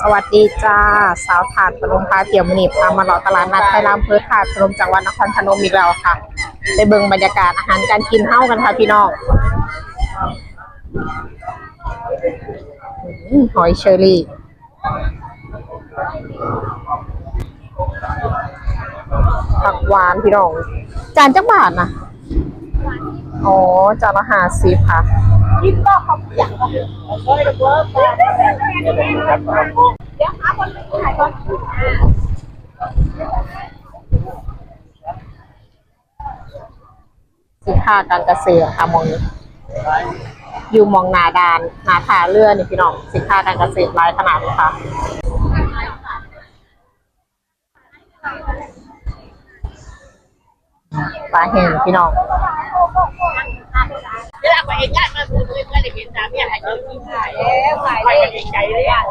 สวัสดีจ้า สาวถาดพนมพาเที่ยวมอนีพามาเลาะตลาดนัดไทยรามเพื่อถาดพนมจังหวัดนครพนมอีกแล้วค่ะไปเบิ่งบรรยากาศอาหารการกินเฮ้ากันค่ะพี่น้องหอยเชอรี่ ผักหวานพี่น้อง จานจักบาทนะอ๋อจานละห้าสิบค่ะกินก็เขาอยากก็เฮ้ยเวิร์กเดี๋ยวหาคนถ่ายก่อนสินค้าการเกษตรค่ะมองนี้อยู่มองนาดานนาถาเรือนี่พี่น้องสินค้าการเกษตรหลายขนาดเลยค่ะ ปลาแห้งพี่น้องเดี๋ยวเอาไปเองได้มาพูดเลยเพื่อนเห็นสามเนี่ยให้เขากินถ่ายแล้วถ่ายไปกันใจเลยอะ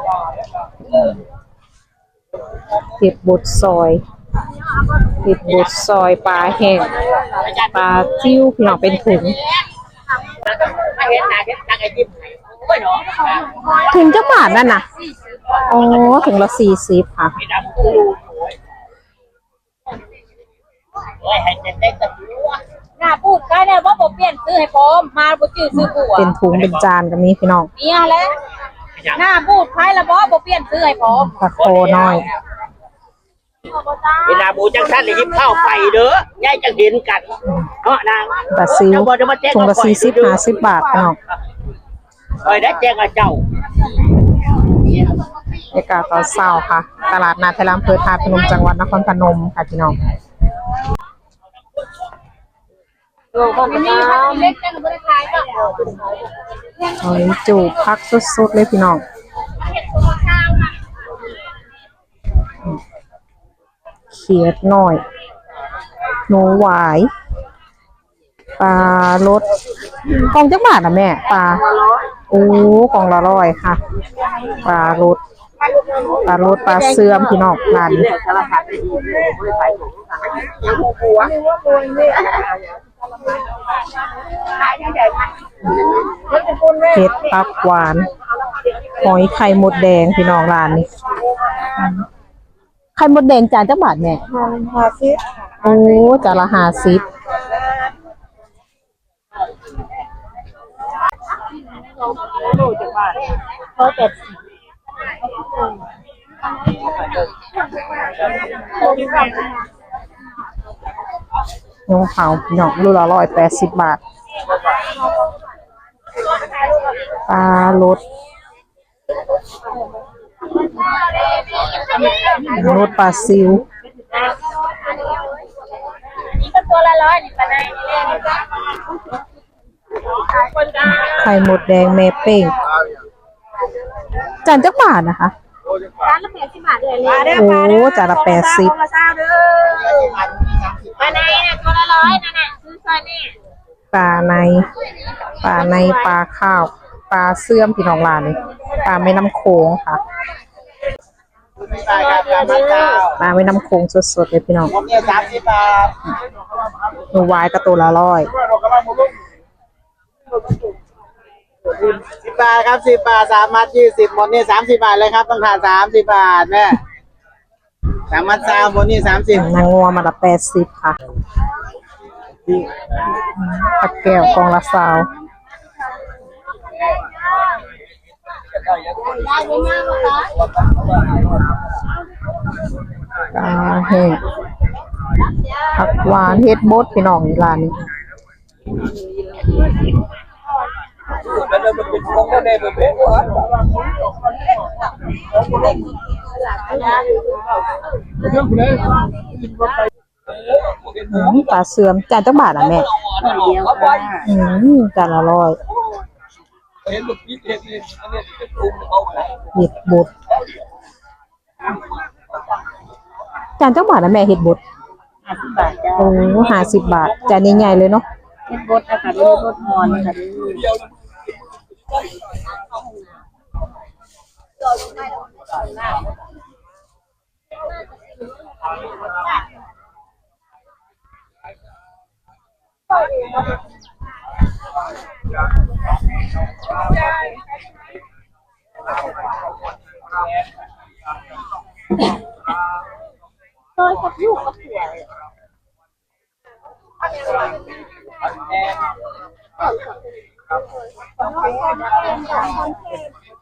เห็ดบดซอยเห็ดบดซอยปลาแห้งปลาจิ้วพี่น้องเป็นถุงไม่เห็นหน้าเห็นตาไอ้ยิ้มให้โอ้ยเนาะถุงเจ้าบาทนั่นน่ะอ๋อถุงละสี่สิบค่ะไม่ดำกู โอ้ยให้เด็กๆตะกัวหน้าพูดใกล้เนี่ยว่าผมเปลี่ยนซื้อให้ผมมาบ่จื้อซื้อกูอะเป็นถุงเป็นจานก็มีพี่น้องเนี่ยแหละหน้าพูดใครละบ่บ่เปลี่ยนซื้อให้ผมปลาโคน้อย เวลาบูจังท่านได้ยิบเข้าไปเด้อยายจังเห็นกันเนาะนางปลาซิวถุงละสี่สิบห้าสิบบาทพี่น้องเอ้ยได้แจ้งกับเจ้าบรรยากาตอนเช้าค่ะ ตลาดนาไทยรามเพื่อทาพนมจังหวัดนครพนมค่ะพี่น้อง นี่ค่ะเล็กจังบ่ได้ขายก็ หอยจูบพักสุดๆเลยพี่น้องเขียดหน่อย หนูหวายปลารสกล่องจักบาทนะแม่ปลาโอ้กล่องละร้อยค่ะปลารสปลารสปลาเสื่อมพี่น้องร้านนี้สารพัดได้ดี เลยบ่ได้ขายถุงยังหัวขายใหญ่ๆเห็ดปักหวาน หอยไข่มดแดงพี่น้องร้านนี้ไข่มดแดงจานจักบาทแม่โอ้จานละห้าสิบเขาแต่น้อ งเขาพี่น้องรูละร้อยแปดสิบบาทปลารสรสปลาซิวนี่ก็ตัวละร้อยนี่ปะนายคนดังไข่มดแดงแม่เป้งจานจักบาทนะคะร้านละแปดสิบบาทเลยเลยโอ้จานละแปดสิบ มาซาเด้อปะนายน่ะตัวละร้อยนั่นน่ะซื้อซอยนี่ปลาในปลาในปลาข้าวปลาเสื่อมพี่น้องร้านนี้ปลาแม่น้ำโขงค่ะปลาแม่น้ำโขงสดๆเลยพี่น้องผมเนี่ยสามสิบบาทหนูวายกระตัวละร้อยสิบบาทครับสิบบาทสามมัดยี่สิบหมดนี่สามสิบบาทเลยครับต้องทานสามสิบบาทแม่ สามมัดสามหมนี่สามสิบนางงัวมาละแปดสิบค่ะผักแก้วกองละสาวปลาแห้งผักหวานเฮ็ดบดพี่น้องร้านนี้ อืมปลาเสื่อมจานตั้งบาทอะแม่อืมจานละร้อยเห็ดบดจานตั้งบาทอะแม่เห็ดบดห้าสิบบาทจ้าโอ้ห้าสิบบาทจานนี้ใหญ่เลยเนาะเฮ็ดบดนะคะเฮ็ดบดมอนนะ คะ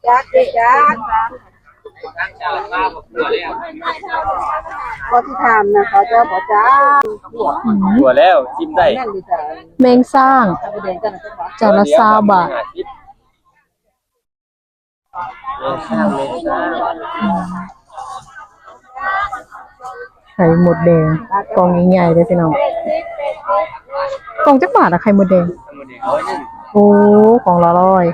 จักดิจักพอที่ทำนะเขาจะบอกจ้าตัวแล้วจิ้มได้นั่นดิจ้าแมงสร้างเอาไปเดินกันนะจ๊ะจานละซาบาทเออข้างเลยจ้าไข่หมดแดงกล่องใหญ่ๆเลยพี่น้องกล่องจักบาทอะไข่หมดแดงทำมาดีร้อยหนึ่งโอ้ของละร้อย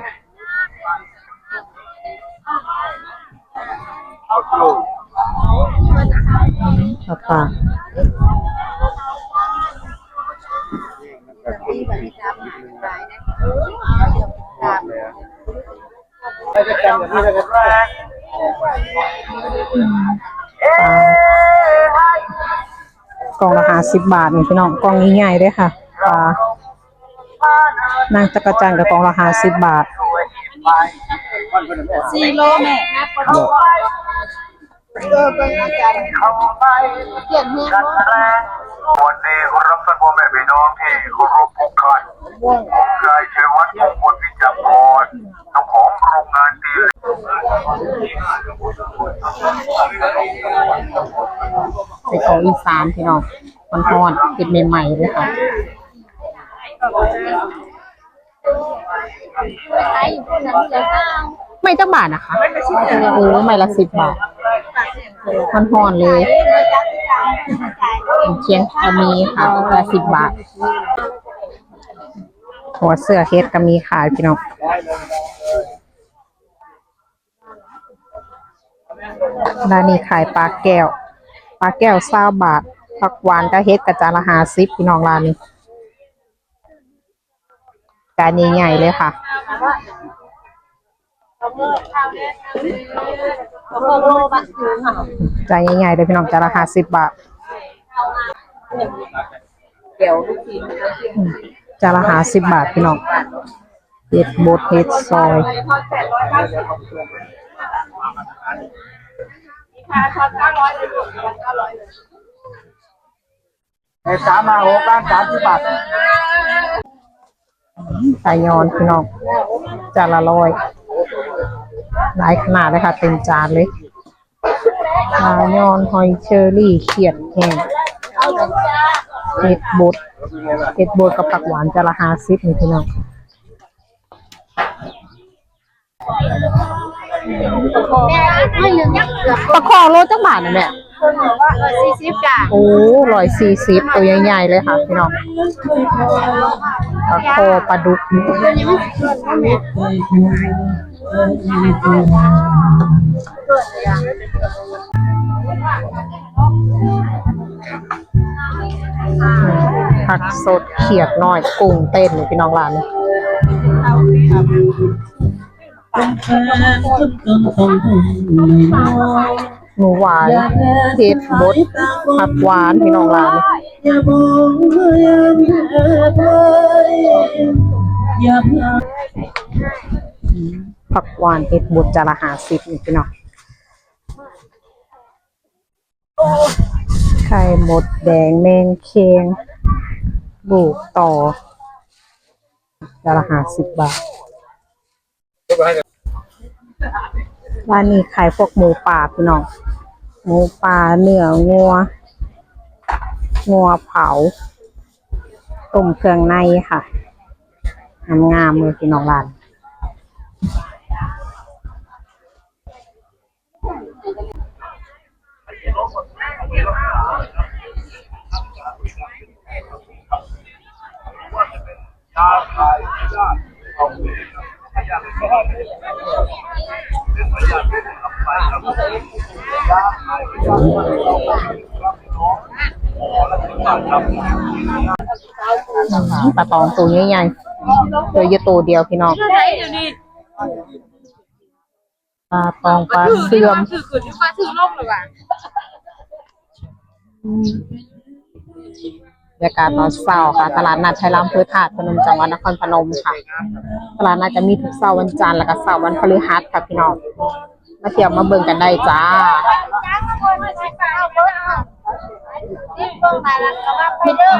ราคาไปจะจำกับนี่แล้วกันกล่องละห้าสิบบาทนี่พี่น้องกล่องใหญ่ๆเลยค่ะปลานางจักรจันทร์กับกล่องละห้าสิบบาทสี่โลแม่เอ อเป็นอาจารย์เปลี่ยนเมืองวันนี้รับท่านพ่อแม่พี่น้องที่เคารพทุกท่านผมนายเชยวัฒน์มงคลวิจักรเจ้าของโรงงานตีเหล็กใส่ของอีสานพี่น้องมันทอดติดใหม่ๆด้วยค่ะไอ้คนนั้นเลยค่ะ ไม่จักบาทนะคะโอ้ไม่ละสิบบาทมันหอนๆเลยเชียงก็มีค่ะละสิบบาท หัวเสื้อเฮ็ดก็มีขายพี่น้องร้านนี้ขายปลาแก้ว ปลาแก้วเศร้าบาท ผักหวานก็เฮ็ดกระจานละหาซิปพี่น้องร้านนี้จานใหญ่ๆเลยค่ะ จานใหญ่ๆเลยพี่น้องจานละห้าสิบบาทเดี๋ยวลูกทีจานละห้าสิบบาทพี่น้องเห็ดบดเห็ดซอยไอ้สามมาหกบ้านสามสิบบาทไก่ยอนพี่น้องจานละร้อย หลายขนาดเลยค่ะ เต็มจานเลยปลายอนหอยเชอรี่เขียดแห้งเห็ดบดเห็ดบดกับผักหวานจานละห้าสิบนี่พี่น้องไม่ลืมยักเกือบปลาคอโลจักบาทนะเนี่ยสี่สิบจ้ะโอ้ร้อยสี่สิบตัวใหญ่ๆเลยค่ะพี่น้อง ปลาคอปลาดุกผักสดเขียดน้อยกุ้งเต้นพี่น้องร้านหมูหวานเผ็ดบดผักหวานพี่น้องร้าน นี้ผักหวานเผ็ดบดจานละหาสิบนี่พี่น้องไข่หมดแดงแมงเคียงลูกต่อจานละหาสิบบาทร้านนี้ขายพวกหมูป่าพี่น้อง หมูป่าเนื้องัว งัวเผาต้มเครื่องในค่ะงามๆเลยพี่น้องร้านอ ปลาตองตัวใหญ่ๆเดี๋ยวะตัวเดียวพี่น้องปลาตองปลาเสื่อมถือขึ้นปลาถือล่มหรือเปล่ะบรรยากาศตอนเช้าค่ะ ตลาดนัดไทยรามพื้ถาดพนมจังหวัดนครพนมค่ะ ตลาดนัดจะมีทุกเสาร์วันจันทร์และก็เสาร์วันพฤหัสค่ะพี่น้อง มาเที่ยวมาเบิ่งกันได้จ้า จิ้มเบิ่งหลายร้าก็ว่าไปเด้อ